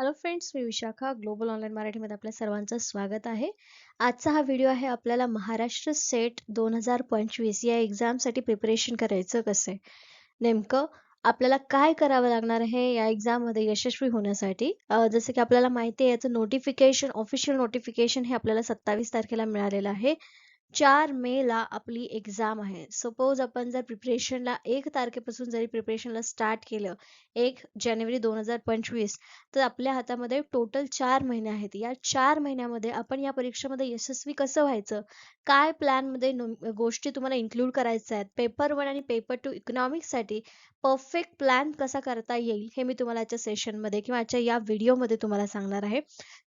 Hello friends मी Vishakha global online मराठीमध्ये आपल्या सर्वांचं स्वागत आहे. आजचा हा व्हिडिओ आहे आपल्याला महाराष्ट्र सेट दोन हजार पंचवीस या एक्झामसाठी प्रिपरेशन करायचं कसं आहे? नेमकं आपल्याला काय करावं लागणार आहे या एक्झाममध्ये यशस्वी होण्यासाठी? जसं की आपल्याला माहिती आहे याचं नोटिफिकेशन ऑफिशियल नोटिफिकेशन हे आपल्याला सत्तावीस तारखेला मिळालेलं आहे. चार मे ला आपली एक्झाम आहे. सपोज आपण जर प्रिपरेशनला एक तारखेपासून जरी प्रिपरेशनला स्टार्ट केलं एक जानेवारी दोन हजार पंचवीस तर आपल्या हातामध्ये टोटल चार महिने आहेत. या चार महिन्यामध्ये आपण या परीक्षेमध्ये यशस्वी कसं व्हायचं? काय प्लॅनमध्ये गोष्टी तुम्हाला इन्क्लूड करायच्या आहेत? पेपर वन आणि पेपर टू इकॉनॉमिक्ससाठी परफेक्ट प्लॅन कसा करता येईल हे मी तुम्हाला आजच्या सेशनमध्ये किंवा आजच्या या व्हिडिओमध्ये तुम्हाला सांगणार आहे.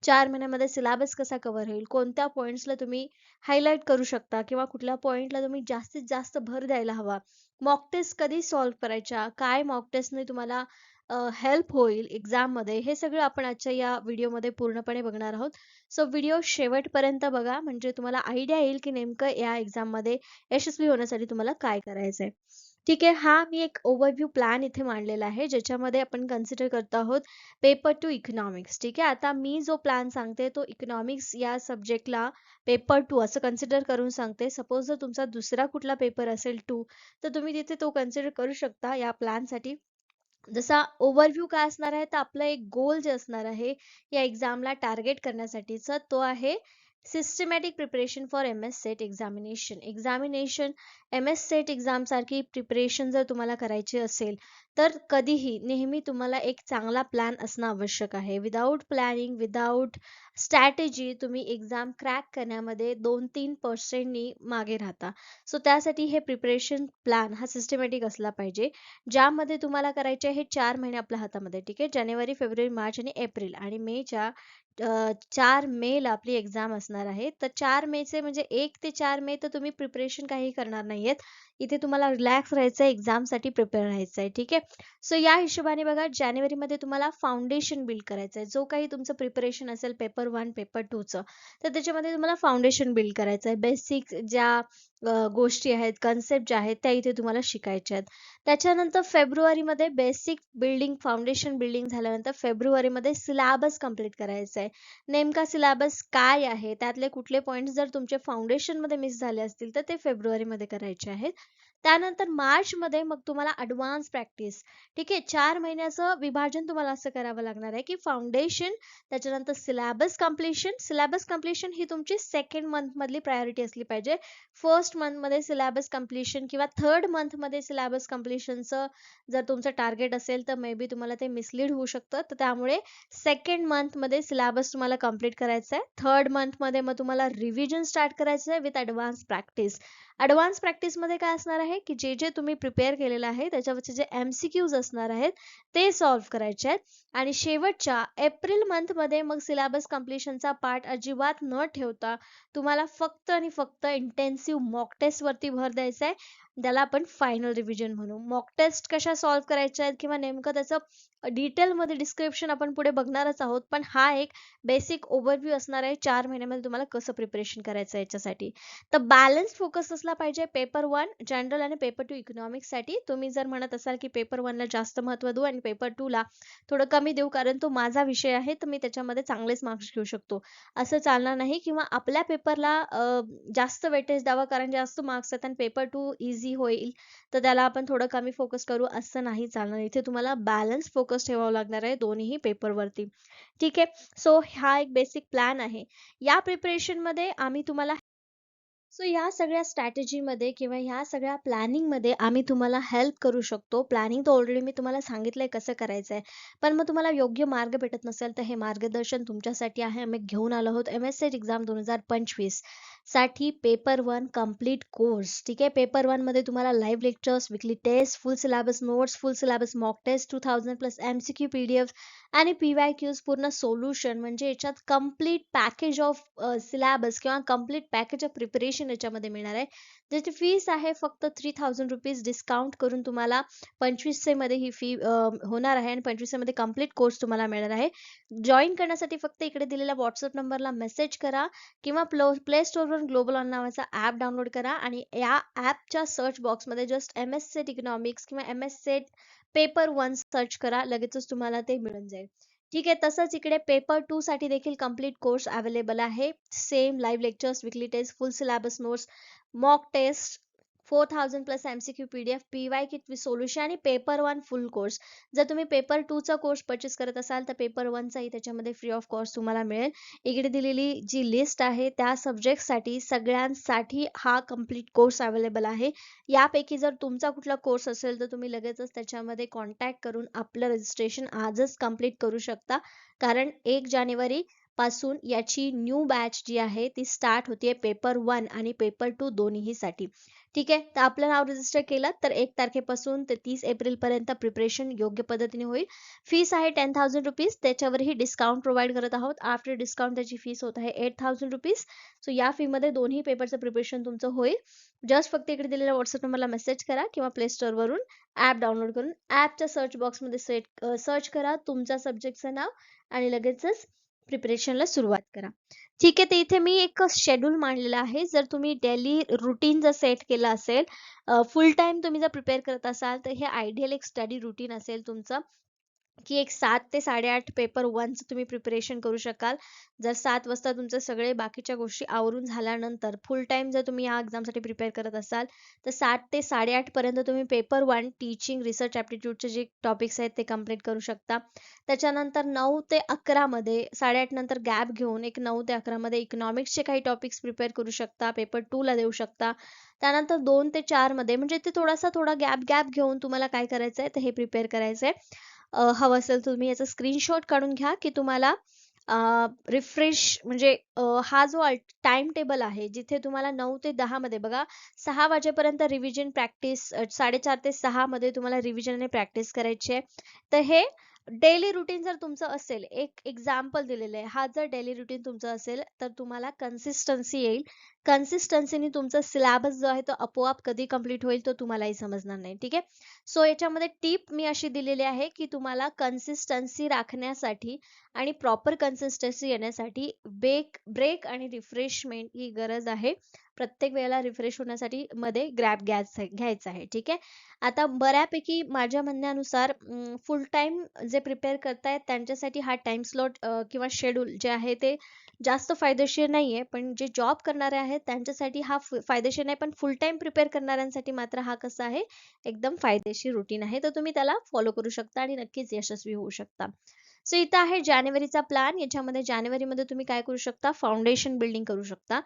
चार महिन्यामध्ये सिलेबस कसा कव्हर होईल? कोणत्या पॉईंट्सला तुम्ही हायलाईट करू शकता किंवा कुठल्या पॉईंटला तुम्ही जास्तीत जास्त भर द्यायला हवा. मॉक टेस्ट कधी सॉल्व्ह करायच्या? काय मॉक टेस्टने तुम्हाला हेल्प होईल एक्झाममध्ये? हे सगळं आपण आजच्या या व्हिडिओमध्ये पूर्णपणे बघणार आहोत. सो व्हिडिओ शेवटपर्यंत बघा. म्हणजे तुम्हाला आयडिया येईल की नेमकं या एक्झाममध्ये यशस्वी होण्यासाठी तुम्हाला काय करायचंय. ठीक आहे हा मी एक ओव्हरव्ह्यू प्लॅन इथे मांडलेला आहे ज्याच्यामध्ये आपण कन्सिडर करत आहोत पेपर टू इकॉनॉमिक्स ठीक आहे आता मी जो प्लॅन सांगते तो इकॉनॉमिक्स या सब्जेक्टला पेपर टू असं कन्सिडर करून सांगते. सपोज जर तुमचा दुसरा कुठला पेपर असेल टू तर तुम्ही तिथे तो कन्सिडर करू शकता या प्लॅनसाठी जसा ओव्हरव्ह्यू काय असणार आहे तर आपलं एक गोल जे असणार आहे या एक्झामला टार्गेट करण्यासाठीचा तो आहे systematic preparation for M S SET examination examination M S SET exam सारखी प्रिपरेशन जर तुम्हाला करायची असेल तर कधीही नेहमी तुम्हाला एक चांगला प्लॅन असणं आवश्यक आहे. विदाऊट प्लॅनिंग विदाऊट स्ट्रॅटेजी तुम्ही एक्झाम क्रॅक करण्यामध्ये दोन तीन पर्सेंटनी मागे राहता. सो त्यासाठी हे प्रिपरेशन प्लॅन हा सिस्टमॅटिक असला पाहिजे. ज्यामध्ये तुम्हाला करायचे हे चार महिने आपल्या हातामध्ये ठीक आहे? जानेवारी फेब्रुवारी मार्च आणि एप्रिल आणि मेच्या चार मेला आपली एक्झाम असणार आहे. तर चार मेचे म्हणजे एक ते चार मे तर तुम्ही प्रिपरेशन काही करणार नाहीयेत. इथे तुम्हाला रिलॅक्स राहायचं आहे एक्झामसाठी प्रिपेअर राहायचं आहे ठीक आहे? सो या हिशोबाने बघा जानेवारीमध्ये तुम्हाला फाउंडेशन बिल्ड करायचं आहे. जो काही तुमचं प्रिपरेशन असेल पेपर वन पेपर टूचं तर त्याच्यामध्ये तुम्हाला फाउंडेशन बिल्ड करायचं आहे. बेसिक ज्या गोष्टी आहेत कन्सेप्ट ज्या आहेत त्या इथे तुम्हाला शिकायच्या आहेत. त्याच्यानंतर फेब्रुवारीमध्ये बेसिक बिल्डिंग फाउंडेशन बिल्डिंग झाल्यानंतर फेब्रुवारीमध्ये सिलॅबस कंप्लीट करायचा आहे. नेमका सिलॅबस काय आहे? त्यातले कुठले पॉईंट्स जर तुमचे फाउंडेशनमध्ये मिस झाले असतील तर ते फेब्रुवारीमध्ये करायचे आहेत. त्यानंतर मार्च मध्ये मग तुम्हाला ऍडव्हान्स प्रॅक्टिस ठीक आहे चार महिन्याचं विभाजन तुम्हाला असं करावं लागणार आहे की फाउंडेशन त्याच्यानंतर सिलॅबस कम्प्लिशन सिलॅबस कम्प्लिशन ही तुमची सेकंड मंथ मधली प्रायोरिटी असली पाहिजे. फर्स्ट फर्स्ट मंथमध्ये सिलॅबस कम्प्लिशन किंवा थर्ड मंथमध्ये कम्प्लिशनचं जर तुमचं टार्गेट असेल तर मे बी तुम्हाला ते मिसलीड होऊ शकतं. तर त्यामुळे सेकंड मंथमध्ये सिलॅबस तुम्हाला कंप्लीट करायचं आहे थर्ड मंथमध्ये मग तुम्हाला रिव्हिजन स्टार्ट करायचं आहे विथ ऍडव्हान्स प्रॅक्टिस ऍडव्हान्स प्रॅक्टिसमध्ये काय असणार आहे की जे जे तुम्ही प्रिपेअर केलेलं आहे त्याच्यावरचे जे एम सी क्यूज असणार आहेत ते सॉल्व्ह करायचे आहेत. आणि शेवटच्या एप्रिल मंथमध्ये मग सिलेबस कम्प्लिशनचा पार्ट अजिबात न ठेवता तुम्हाला फक्त आणि फक्त इंटेन्सिव्ह मॉक टेस्टवरती भर द्यायचा आहे. त्याला आपण फायनल रिव्हिजन म्हणू. मॉक टेस्ट कशा सॉल्व्ह करायच्या आहेत किंवा नेमकं त्याचं डिटेलमध्ये डिस्क्रिप्शन आपण पुढे बघणारच आहोत. पण हा एक बेसिक ओव्हरव्ह्यू असणार आहे. चार महिन्यामध्ये तुम्हाला कसं प्रिपरेशन करायचं याच्यासाठी. तर बॅलन्स फोकस असला पाहिजे पेपर वन जनरल आणि पेपर टू इकॉनॉमिक्ससाठी तुम्ही जर म्हणत असाल की पेपर वनला जास्त महत्त्व देऊ आणि पेपर टू ला थोडं कमी देऊ कारण तो माझा विषय आहे तर मी त्याच्यामध्ये चांगलेच मार्क्स घेऊ शकतो. असं चालणार नाही किंवा आपल्या पेपरला जास्त वेटेज द्यावा कारण जास्त मार्क्स आहेत आणि पेपर टू इझी होईल तर त्याला आपण थोडं कमी फोकस करू असं नाही चालणार. इथे तुम्हाला बॅलन्स फोकस ठेवावं लागणार आहे दोन्ही पेपरवरती ठीक आहे? सो हा एक बेसिक प्लॅन आहे. या प्रिपरेशनमध्ये आम्ही तुम्हाला सो या सगळ्या स्ट्रॅटेजीमध्ये किंवा ह्या सगळ्या प्लॅनिंगमध्ये आम्ही तुम्हाला हेल्प करू शकतो. प्लॅनिंग तर ऑलरेडी मी तुम्हाला सांगितलंय कसं करायचं आहे पण मग तुम्हाला योग्य मार्ग भेटत नसेल तर हे मार्गदर्शन तुमच्यासाठी आहे. आम्ही घेऊन आलो आहोत एम एस सी एक्झाम दोन हजार पंचवीससाठी पेपर वन कंप्लीट कोर्स ठीक आहे? पेपर वनमध्ये तुम्हाला live lectures weekly test full syllabus notes full syllabus mock test two thousand plus M C Q P D F आणि पी वाय क्यूज पूर्ण solution म्हणजे याच्यात कंप्लीट पॅकेज ऑफ सिलॅबस किंवा complete package of preparation याच्यामध्ये मिळणार आहे. ज्याची fees आहे फक्त थ्री थाउजंड रुपीज डिस्काउंट करून तुम्हाला पंचवीसशे मध्ये ही फी होणार आहे आणि पंचवीसशे मध्ये कंप्लीट कोर्स तुम्हाला मिळणार आहे. जॉईन करण्यासाठी फक्त इकडे दिलेल्या व्हॉट्सअप नंबरला मेसेज करा किंवा प्लो प्ले स्टोअरवरून ग्लोबल ऑन नावाचा ऍप डाउनलोड करा आणि या ऍपच्या सर्च बॉक्समध्ये just M S SET economics किंवा M S SET paper one search करा लगेचच तुम्हाला ते मिळून जाईल. ठीक आहे तसंच इकडे पेपर टू साठी देखील कंप्लीट कोर्स अवेलेबल आहे. Same live lectures weekly test full syllabus notes mock test four thousand plus M C Q P D F P Y kit with solution आणि पेपर वन फुल कोर्स जर तुम्ही paper टूचा course purchase करत असाल तर paper वनचाही त्याच्यामध्ये free of cost तुम्हाला मिळेल. इकडे दिलेली जी लिस्ट आहे त्या सब्जेक्टसाठी सगळ्यांसाठी हा कंप्लीट कोर्स अवेलेबल आहे. यापैकी जर तुमचा कुठला कोर्स असेल तर तुम्ही लगेचच त्याच्यामध्ये कॉन्टॅक्ट करून आपलं रजिस्ट्रेशन आजच कंप्लीट करू शकता. कारण एक जानेवारी पासून याची न्यू बॅच जी आहे ती स्टार्ट होतीये पेपर वन आणि पेपर टू दोन्ही साठी ठीक? आहे तर आपलं नाव रजिस्टर केलं तर एक तारखेपासून ते तीस एप्रिल पर्यंत प्रिपरेशन योग्य पद्धतीने होईल. फीस आहे टेन थाउजंड रुपीज त्याच्यावरही डिस्काउंट प्रोव्हाइड करत आहोत. आफ्टर डिस्काउंट त्याची फीस होत आहे एट थाउजंड रुपीज सो या फी मध्ये दोन्ही पेपरचं प्रिपरेशन तुमचं होईल. जस्ट फक्त इकडे दिलेल्या व्हॉट्सअप नंबरला मेसेज करा किंवा प्ले स्टोर वरून ऍप डाउनलोड करून ऍपच्या सर्च बॉक्समध्ये सेट सर्च करा तुमच्या सब्जेक्टचं नाव आणि लगेचच प्रिपरेशनला सुरुवात करा. ठीक आहे तर इथे मी एक शेड्यूल मांडलेला आहे. जर तुम्ही डेली रुटीन जर सेट केलं असेल फुल टाइम तुम्ही जर प्रिपेअर करत असाल तर हे आयडियल एक स्टडी रुटीन असेल तुमचं. की एक सात ते साडेआठ पेपर वनचं तुम्ही प्रिपरेशन करू शकाल. जर सात वाजता तुमचे सगळे बाकीच्या गोष्टी आवरून झाल्यानंतर फुल टाइम जर तुम्ही या एक्झामसाठी प्रिपेअर करत असाल तर सात ते साडेआठ पर्यंत तुम्ही पेपर वन टीचिंग रिसर्च ॲप्टिट्यूडचे जे टॉपिक्स आहेत ते कंप्लीट करू शकता. त्याच्यानंतर नऊ ते अकरामध्ये साडेआठ नंतर गॅप घेऊन एक नऊ ते अकरामध्ये इकॉनॉमिक्सचे काही टॉपिक्स प्रिपेअर करू शकता पेपर टूला देऊ शकता. त्यानंतर दोन ते चारमध्ये म्हणजे ते थोडासा थोडा गॅप गॅप घेऊन तुम्हाला काय करायचं आहे तर हे प्रिपेअर करायचं आहे हवं असेल तुम्ही याचा स्क्रीनशॉट काढून घ्या की तुम्हाला रिफ्रेश म्हणजे हा जो टाइम टेबल आहे जिथे तुम्हाला नऊ ते दहा मध्ये बघा सहा वाजेपर्यंत रिव्हिजन प्रॅक्टिस साडेचार ते सहा मध्ये तुम्हाला रिव्हिजन आणि प्रॅक्टिस करायची आहे. तर हे डेली रुटीन जर तुमचं असेल एक एक्झाम्पल दिलेलं आहे. हा जर डेली रुटीन तुमचं असेल तर तुम्हाला कन्सिस्टन्सी येईल. कन्सिस्टन्सीने तुमचा सिलेबस जो आहे तो आपोआप कधी कंप्लीट होईल तो तुम्हालाही समजणार नाही. ठीक आहे? सो याच्यामध्ये टीप मी अशी दिलेली आहे की तुम्हाला कन्सिस्टन्सी राखण्यासाठी आणि प्रॉपर कन्सिस्टन्सी येण्यासाठी ब्रेक ब्रेक आणि रिफ्रेशमेंट ही गरज आहे. प्रत्येक वेळेला रिफ्रेश होण्यासाठी मध्ये ग्रॅप गॅस घ्यायचा आहे. ठीक आहे? आता बऱ्यापैकी माझ्या म्हणण्यानुसार फुल टाइम जे प्रिपेअर करतायत त्यांच्यासाठी हा टाइम स्लॉट किंवा शेड्यूल जे आहे ते जास्त फायदेशीर नाहीये. पण जे जॉब करणारे आहेत त्यांच्यासाठी हा फायदेशीर नाही. पण फुल टाइम प्रिपेअर करणाऱ्यांसाठी मात्र हा कसा आहे एकदम फायदेशीर रुटीन आहे. तर तुम्ही त्याला फॉलो करू शकता आणि नक्कीच यशस्वी होऊ शकता. सो इथं आहे जानेवारीचा प्लॅन याच्यामध्ये जानेवारीमध्ये तुम्ही काय करू शकता? फाउंडेशन बिल्डिंग करू शकता.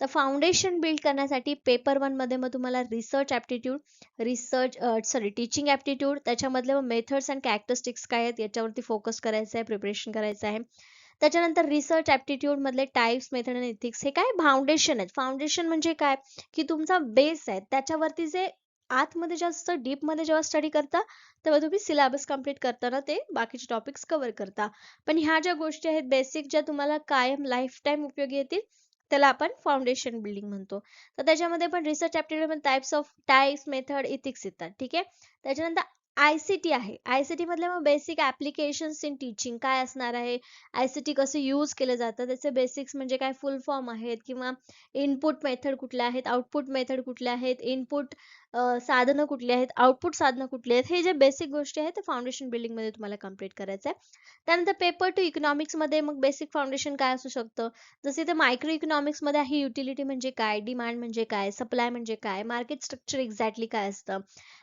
तर फाउंडेशन बिल्ड करण्यासाठी पेपर वनमध्ये मग तुम्हाला research aptitude research sorry teaching aptitude त्याच्यामधले मग मेथड्स अँड कॅरेक्टरिस्टिक्स काय आहेत याच्यावरती फोकस करायचं आहे प्रिपरेशन करायचं आहे. त्याच्यानंतर रिसर्च ऍप्टिट्यूड मधले मेथड आणि इथिक्स हे काय? फाउंडेशन आहेत. फाउंडेशन म्हणजे काय? की तुमचा बेस आहे. त्याच्यावरती जे आतमध्ये जास्त डीपमध्ये जेव्हा स्टडी करता तेव्हा तुम्ही सिलेबस कंप्लीट करताना ते बाकीचे टॉपिक्स कव्हर करता. पण ह्या ज्या गोष्टी आहेत बेसिक ज्या तुम्हाला कायम लाईफ टाईम उपयोगी येतील त्याला आपण फाउंडेशन बिल्डिंग म्हणतो. तर त्याच्यामध्ये पण research aptitude types of types method ethics येतात ठीक आहे? त्याच्यानंतर आयसीटी आहे. आयसीटी टीमधले मग बेसिक ॲप्लिकेशन्स इन टीचिंग काय असणार आहे? आयसीटी कसं यूज केलं जातं त्याचे बेसिक्स म्हणजे काय? फुल फॉर्म आहेत किंवा इनपुट मेथड कुठल्या आहेत? आउटपुट मेथड कुठल्या आहेत? इनपुट साधनं कुठली आहेत? आउटपुट साधनं कुठली आहेत? हे जे बेसिक गोष्टी आहेत ते फाउंडेशन बिल्डिंगमध्ये तुम्हाला कंप्लीट करायचं आहे. त्यानंतर पेपर टू इकॉनॉमिक्समध्ये मग बेसिक फाउंडेशन काय असू शकतं? जसे इथे मायक्रो इकॉनॉमिक्समध्ये आहे युटिलिटी म्हणजे काय? डिमांड म्हणजे काय? सप्लाय म्हणजे काय? मार्केट स्ट्रक्चर एक्झॅक्टली काय असतं?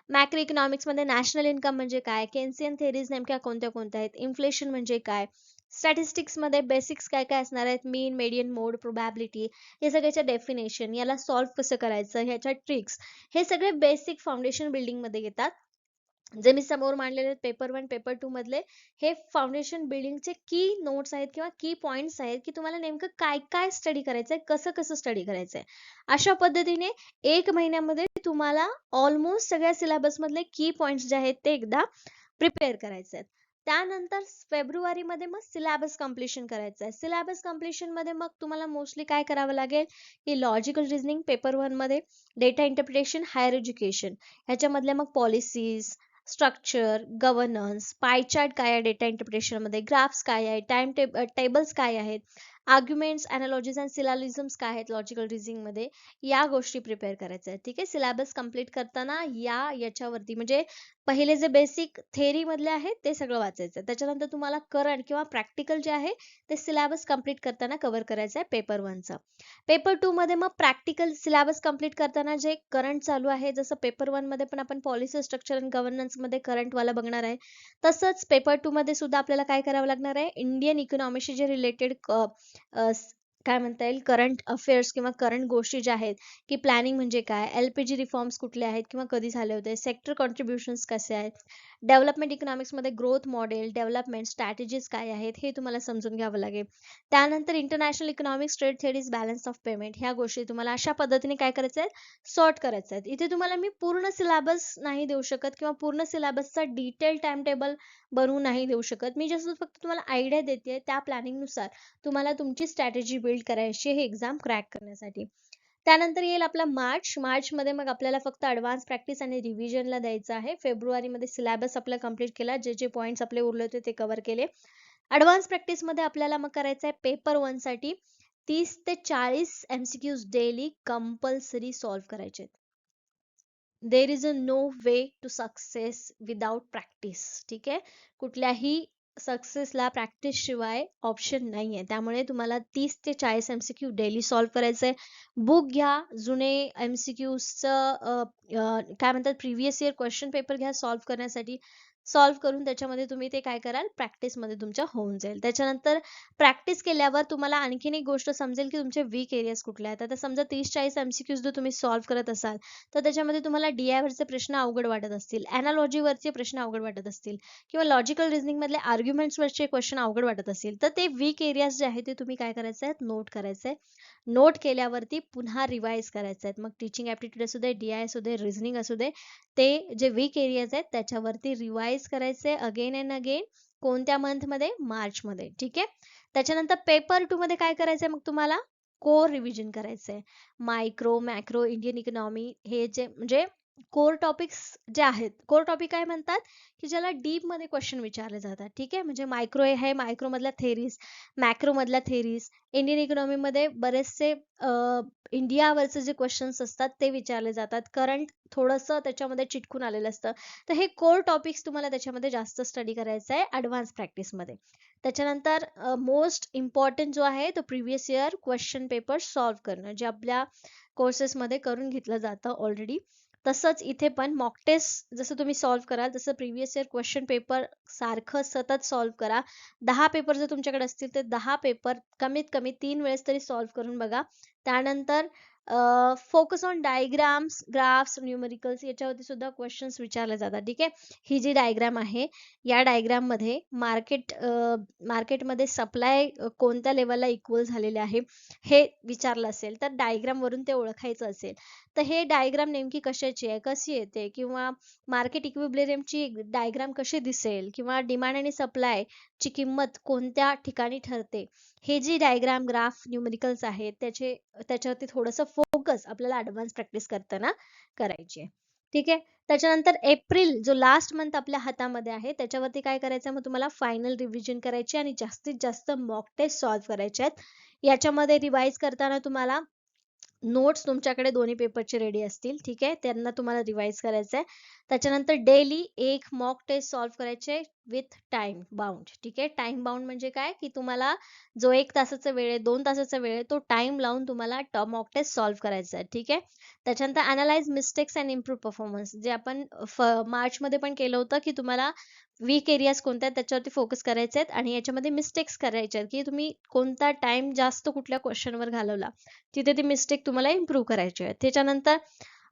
मॅक्रो इकॉनॉमिक्समध्ये नॅशनल इन्कम म्हणजे काय? केन्सियन थेरीज नेमक्या कोणत्या कोणत्या आहेत? इन्फ्लेशन म्हणजे काय? स्टॅटिस्टिक्समध्ये बेसिक्स काय काय असणार आहेत? मीन मेडियन मोड प्रोबॅबिलिटी हे सगळ्याच्या डेफिनेशन याला सॉल्व्ह कसं करायचं? ह्याच्या ट्रिक्स हे सगळे बेसिक फाउंडेशन बिल्डिंगमध्ये येतात. जे मी समोर मांडलेले पेपर वन पेपर टू मधले हे फाउंडेशन बिल्डिंगचे की नोट्स आहेत किंवा की पॉइंट्स आहेत की तुम्हाला नेमकं काय काय स्टडी करायचंय कसं कसं स्टडी करायचंय अशा पद्धतीने एक महिन्यामध्ये तुम्हाला ऑलमोस्ट सगळ्या सिलेबस मधले की पॉइंट्स जे आहेत ते एकदा प्रिपेअर करायचे आहेत. त्यानंतर फेब्रुवारी मध्ये मग सिलॅबस कम्प्लिशन करायचं आहे. सिलॅबस कम्प्लिशनमध्ये मग तुम्हाला मोस्टली काय करावं लागेल? की लॉजिकल रिझनिंग पेपर वनमध्ये डेटा इंटरप्रिटेशन हायर एज्युकेशन ह्याच्यामधल्या मग पॉलिसीज स्ट्रक्चर गव्हर्नन्स पायचार्ट काय आहे डेटा इंटरप्रिटेशनमध्ये ग्राफ्स काय आहे टाइम टेबल्स काय आहेत आर्ग्युमेंट्स अनालॉजीज अँड सिलालिझम्स काय आहेत लॉजिकल रिझनिंगमध्ये या गोष्टी प्रिपेअर करायच्या आहेत. ठीक आहे? सिलेबस कंप्लीट करताना या याच्यावरती म्हणजे पहिले जे बेसिक थेअरीमधले आहेत ते सगळं वाचायचं. त्याच्यानंतर तुम्हाला करंट किंवा प्रॅक्टिकल जे आहे ते सिलेबस कंप्लीट करताना कव्हर करायचं आहे पेपर वनचं. पेपर टू मध्ये मग प्रॅक्टिकल सिलेबस कंप्लीट करताना जे करंट चालू आहे जसं पेपर वनमध्ये पण आपण पॉलिसी स्ट्रक्चर अँड गव्हर्नन्समध्ये करंट वाला बघणार आहे तसंच पेपर टू मध्ये सुद्धा आपल्याला काय करावं लागणार आहे? इंडियन इकॉनॉमीशी जे रिलेटेड काय म्हणता येईल करंट अफेअर्स किंवा करंट गोष्टी ज्या आहेत की प्लॅनिंग म्हणजे काय एलपीजी रिफॉर्म्स कुठले आहेत किंवा कधी झाले होते सेक्टर कॉन्ट्रीब्युशन्स कसे आहेत डेव्हलपमेंट इकॉनॉमिक्समध्ये ग्रोथ मॉडेल डेव्हलपमेंट स्ट्रॅटेजीज काय आहेत हे तुम्हाला समजून घ्यावं लागेल. त्यानंतर international economics trade theories balance of payment ह्या गोष्टी तुम्हाला अशा पद्धतीने काय करायचं आहे सॉर्ट करायचं आहे इथे तुम्हाला मी पूर्ण सिलेबस नाही देऊ शकत किंवा पूर्ण सिलेबसचा डिटेल टाइम टेबल बनवून नाही देऊ शकत. मी जसं फक्त तुम्हाला आयडिया देते त्या प्लॅनिंगनुसार तुम्हाला तुमची स्ट्रॅटेजी बिल्ड करायची हे एक्झाम क्रॅक करण्यासाठी. त्यानंतर येईल आपला मार्च. मार्च मध्ये मग आपल्याला फक्त ऍडव्हान्स प्रॅक्टिस आणि रिव्हिजनला द्यायचं आहे. फेब्रुवारी मध्ये सिलेबस आपला कंप्लीट केला. जे जे पॉईंट्स आपले उरले होते ते कव्हर केले. ॲडव्हान्स प्रॅक्टिसमध्ये आपल्याला मग करायचं आहे पेपर वनसाठी तीस ते चाळीस एमसीक्यूज डेली कंपल्सरी सॉल्व्ह करायचे there is a no way to success without practice ठीक आहे? कुठल्याही सक्सेसला प्रॅक्टिस शिवाय ऑप्शन नाही आहे त्यामुळे तुम्हाला तीस ते चाळीस एमसीक्यू डेली सॉल्व्ह करायचंय. बुक घ्या जुने एमसीक्यूजचं काय म्हणतात प्रिव्हियस इयर क्वेश्चन पेपर घ्या सॉल्व्ह करण्यासाठी. सॉल्व्ह करून त्याच्यामध्ये तुम्ही ते काय कराल? प्रॅक्टिसमध्ये तुमच्या होऊन जाईल. त्याच्यानंतर प्रॅक्टिस केल्यावर तुम्हाला आणखीन एक गोष्ट समजेल की तुमचे वीक एरियाज कुठले आहेत. आता समजा तीस चाळीस एमसीक्यूज जर तुम्ही सॉल्व्ह करत असाल तर त्याच्यामध्ये तुम्हाला डी आयवरचे प्रश्न अवघड वाटत असतील. Analogy प्रश्न अवघड वाटत असतील. किंवा लॉजिकल रिझनिंग मधले आर्ग्युमेंट्स वरचे क्वेश्चन अवघड वाटत असतील. तर ते वीक एरियाज जे आहेत ते तुम्ही काय करायचं आहेत? नोट करायचं आहे नोट केल्यावरती पुन्हा रिवाईज करायचं आहेत. मग टीचिंग ऍप्टिट्यूड असू दे डीआय असू दे रिझनिंग असू दे ते जे वीक एरियाज आहेत त्याच्यावरती रिवाईज रिवाइज करायचे अगेन अँड अगेन कोणत्या मंथमध्ये? मार्च मध्ये. ठीक? आहे त्याच्यानंतर पेपर टू मध्ये काय करायचंय मग तुम्हाला? कोर रिव्हिजन करायचंय. मायक्रो मॅक्रो इंडियन इकॉनॉमी हे जे म्हणजे कोर टॉपिक्स जे आहेत कोर टॉपिक काय म्हणतात? की ज्याला डीपमध्ये क्वेश्चन विचारले जातात. ठीक आहे? म्हणजे मायक्रो आहे मायक्रोमधल्या थेरीज मॅक्रोमधल्या थेरीज इंडियन इकॉनॉमीमध्ये बरेचसे इंडियावरचे जे क्वेश्चन्स असतात ते विचारले जातात. करंट थोडंसं त्याच्यामध्ये चिटकून आलेलं असतं. तर हे कोर टॉपिक्स तुम्हाला त्याच्यामध्ये जास्त स्टडी करायचं आहे ॲडव्हान्स प्रॅक्टिसमध्ये त्याच्यानंतर मोस्ट इम्पॉर्टंट जो आहे तो previous year question paper solve करणं जे आपल्या कोर्सेसमध्ये करून घेतलं जातं ऑलरेडी तसंच इथे पण मॉक टेस्ट जसं तुम्ही सॉल्व्ह कराल जसं प्रिव्हियस इयर क्वेश्चन पेपर सारखं सतत सॉल्व्ह करा. दहा पेपर जर तुमच्याकडे असतील तर दहा पेपर कमीत कमी तीन वेळेस तरी सॉल्व्ह करून बघा. त्यानंतर focus on diagrams graphs numericals याच्यावरती सुद्धा क्वेश्चन्स विचारले जातात. ठीक आहे? ही जी डायग्राम आहे या डायग्राममध्ये मार्केट मार्केटमध्ये सप्लाय कोणत्या लेवलला इक्वल झालेले आहे हे विचारलं असेल तर डायग्राम वरून ते ओळखायचं असेल तर हे डायग्राम नेमकी कशाची आहे? कशी येते? किंवा मार्केट इक्विब्लेरियमची डायग्राम कशी दिसेल? किंवा डिमांड आणि सप्लाय ची किंमत कोणत्या ठिकाणी ठरते? हे जी डायग्राम ग्राफ न्यूमेरिकल्स आहेत त्याचे त्याच्यावरती थोडंसं फोकस आपल्याला ऍडव्हान्स प्रॅक्टिस करताना करायची आहे. ठीक आहे? त्याच्यानंतर एप्रिल जो लास्ट मंथ आपल्या हातामध्ये आहे त्याच्यावरती काय करायचं मग तुम्हाला फायनल रिव्हिजन करायची आणि जास्तीत जास्त मॉक टेस्ट सॉल्व्ह करायचे आहेत. याच्यामध्ये रिवाइज करताना तुम्हाला नोट्स तुमच्याकडे दोन्ही पेपरचे रेडी असतील. ठीक आहे? त्यांना तुम्हाला रिवाइज करायचं आहे. त्याच्यानंतर डेली एक मॉक टेस्ट सॉल्व्ह करायचे विथ टाइम बाउंड ठीक आहे? टाइम बाउंड म्हणजे काय? की तुम्हाला जो एक तासाचा वेळ आहे दोन तासाचा वेळ आहे तो टाइम लावून तुम्हाला मॉक टेस्ट सॉल्व्ह करायचा आहे. ठीक आहे? त्याच्यानंतर analyse mistakes and improve performance जे आपण मार्च मध्ये पण केलं होतं की तुम्हाला वीक एरियाज कोणत्या आहेत त्याच्यावरती फोकस करायचे आहेत आणि याच्यामध्ये मिस्टेक्स करायचे आहेत. की तुम्ही कोणता टाइम जास्त कुठल्या क्वेश्चनवर घालवला तिथे ती मिस्टेक तुम्हाला इम्प्रूव्ह करायची आहे. त्याच्यानंतर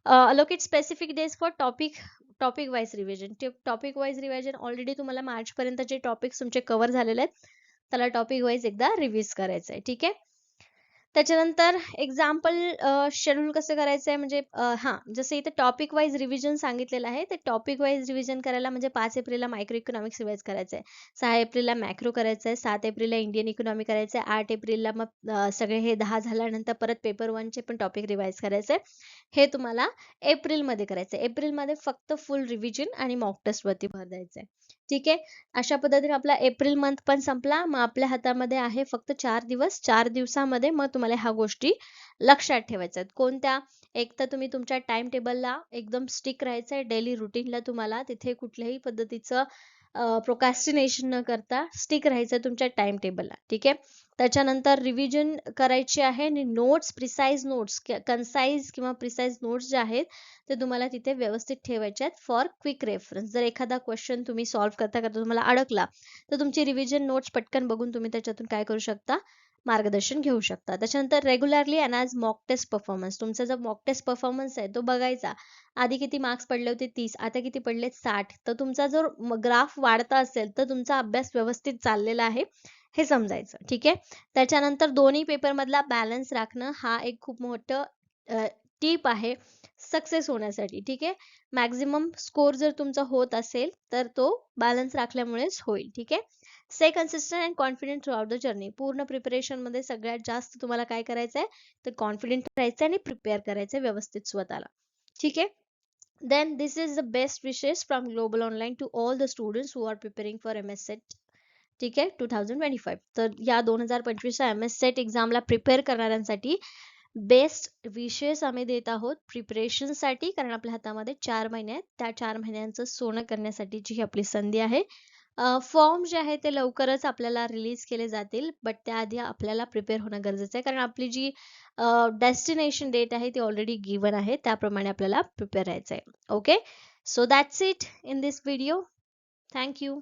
allocate specific days for topic topic wise revision topic wise revision already तुम्हाला मार्च पर्यंत जे टॉपिक्स तुमचे कव्हर झालेले आहेत. त्याला टॉपिक वाईज एकदा रिव्हिज करायचं आहे ठीक आहे? त्याच्यानंतर एक्झाम्पल शेड्यूल कसं करायचं आहे म्हणजे हां जसं इथे टॉपिक वाईज रिव्हिजन सांगितलेलं आहे ते टॉपिक वाईज रिव्हिजन करायला म्हणजे पाच एप्रिलला मायक्रो इकॉनॉमिक्स रिवाइज करायचं आहे सहा एप्रिलला मॅक्रो करायचं आहे सात एप्रिलला इंडियन इकॉनॉमी करायचं आहे आठ एप्रिलला मग सगळे हे दहा झाल्यानंतर परत पेपर वनचे पण टॉपिक रिवाइज करायचे हे तुम्हाला एप्रिलमध्ये करायचं आहे एप्रिलमध्ये फक्त फुल रिव्हिजन आणि मॉक टेस्टवरती भर द्यायचं आहे ठीक आहे? अशा पद्धतीने आपला एप्रिल मंथ पण संपला. मग आपल्या हातामध्ये आहे फक्त चार दिवस. चार दिवसामध्ये मग तुम्हाला ह्या गोष्टी लक्षात ठेवायच्या आहेत. कोणत्या? एक तर तुम्ही तुमच्या टाइम टेबलला एकदम स्टिक राहायचं आहे. डेली रुटीनला तुम्हाला तिथे कुठल्याही पद्धतीचं प्रोकॅस्टिनेशन न करता स्टिक राहायचं तुमच्या टाइम टेबलला ठीक आहे? त्याच्यानंतर रिव्हिजन करायची आहे आणि नोट्स प्रिसाईज नोट्स कन्साईज किंवा प्रिसाईज नोट्स जे आहेत ते तुम्हाला तिथे व्यवस्थित ठेवायचे आहेत फॉर क्विक रेफरन्स जर एखादा क्वेश्चन तुम्ही सॉल्व्ह करता करता तुम्हाला अडकला तर तुमची रिव्हिजन नोट्स पटकन बघून तुम्ही त्याच्यातून काय करू शकता? मार्गदर्शन घेऊ शकता. त्याच्यानंतर regularly and as mock test performance तुमचा जो मॉक टेस्ट परफॉर्मन्स आहे तो बघायचा. आधी किती मार्क्स पडले होते? तीस. आता किती पडले साठ. तर तुमचा जर ग्राफ वाढता असेल तर तुमचा अभ्यास व्यवस्थित चाललेला आहे हे समजायचं. ठीक आहे? त्याच्यानंतर दोन्ही पेपर मधला बॅलन्स राखणं हा एक खूप मोठं टीप आहे सक्सेस होण्यासाठी. ठीक आहे? मॅक्झिमम स्कोर जर तुमचा होत असेल तर तो बॅलन्स राखल्यामुळेच होईल. ठीक आहे? Stay consistent and confident throughout the journey पूर्ण प्रिपरेशनमध्ये सगळ्यात जास्त तुम्हाला काय करायचं आहे तर कॉन्फिडेंट राहायचं आणि प्रिपेअर करायचं व्यवस्थित स्वतःला. ठीक आहे? Then this is the best wishes from global online to all the students who are preparing for ms set. ठीक आहे? टू थाउजंड ट्वेंटी फाईव्ह तर या दोन हजार पंचवीसच्या एम एस सेट एक्झामला प्रिपेअर करणाऱ्यांसाठी बेस्ट विशेष आम्ही देत आहोत. प्रिपरेशनसाठी कारण आपल्या हातामध्ये चार महिने आहेत. त्या चार महिन्यांचं सोनं करण्यासाठीची ही आपली संधी आहे. फॉर्म जे आहे ते लवकरच आपल्याला रिलीज केले जातील बट त्याआधी आपल्याला प्रिपेअर होणं गरजेचं आहे. कारण आपली जी डेस्टिनेशन डेट आहे ती ऑलरेडी गिवन आहे त्याप्रमाणे आपल्याला प्रिपेअर राहायचं आहे okay? So that's it in this video. Thank you.